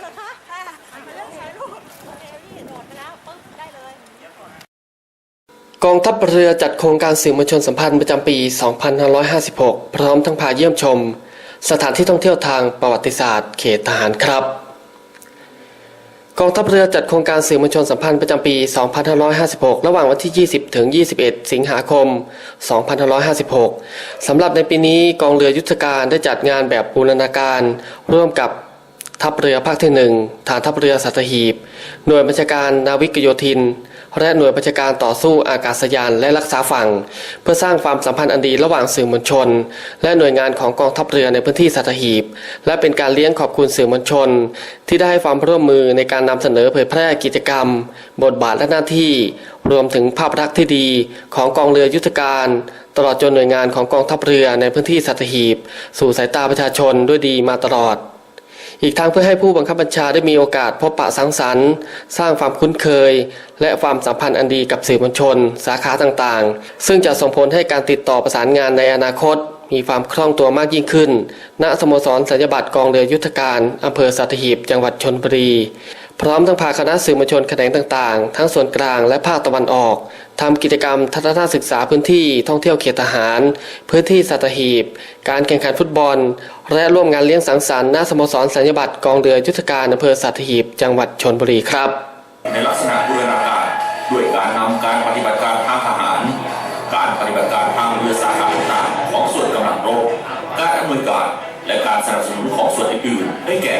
เหรอคะค่ะมาเรื่องถ่ายรูปโอเคพี่โดดไปแล้วปึ๊บได้เลย กองทัพเรือจัดโครงการสื่อมวลชนสัมพันธ์ประจำปี 2556 พร้อมทั้งพาเยี่ยมชม สถานที่ท่องเที่ยวทางประวัติศาสตร์ เขตทหารครับ กองทัพเรือจัดโครงการสื่อมวลชนสัมพันธ์ประจำปี 2556 ระหว่างวันที่ 20 ถึง 21 สิงหาคม 2556 สำหรับในปีนี้กองเรือยุทธการได้จัดงานแบบบูรณาการ ร่วมกับ ทัพเรือภาคที่1ฐานทัพเรือสัตหีบ หน่วยบัญชาการนาวิกโยธิน และหน่วยบัญชาการต่อสู้อากาศยานและรักษาฝั่ง เพื่อสร้างความสัมพันธ์อันดีระหว่างสื่อมวลชน และหน่วยงานของกองทัพเรือในพื้นที่สัตหีบ และเป็นการเลี้ยงขอบคุณสื่อมวลชน ที่ได้ให้ความร่วมมือในการนำเสนอเผยแพร่กิจกรรม บทบาทและหน้าที่ รวมถึงภาพลักษณ์ที่ดีของกองเรือยุทธการ ตลอดจนหน่วยงานของกองทัพเรือในพื้นที่สัตหีบ สู่สายตาประชาชนด้วยดีมาตลอด อีกทั้งเพื่อให้ผู้บังคับบัญชาได้มีโอกาสพบปะสังสรรค์ สร้างความคุ้นเคย และความสัมพันธ์อันดีกับสื่อมวลชน สาขาต่างๆ ซึ่งจะส่งผลให้การติดต่อประสานงานในอนาคต มีความคล่องตัวมากยิ่งขึ้น ณ สโมสรสัญญบัตรกองเรือยุทธการอำเภอสัตหีบ จังหวัดชนบุรี พร้อมทั้งพาคณะสื่อมวลชนแขนงต่างๆ ทั้งส่วนกลางและภาคตะวันออกทำกิจกรรมทัศนศึกษาพื้นที่ท่องเที่ยวเขตทหาร พื้นที่สัตหีบ การแข่งขันฟุตบอล และร่วมงานเลี้ยงสังสรรค์ณสโมสรสัญญบัตรกองเรือยุทธการอำเภอสัตหีบ จังหวัดชนบุรีครับ ในลักษณะบูรณาการด้วยการนำการปฏิบัติการทางทหาร การปฏิบัติการทางเรือสาขาต่างๆของส่วนกำลังรบการอำนวยการและการสนับสนุนของส่วนอื่นๆได้แก่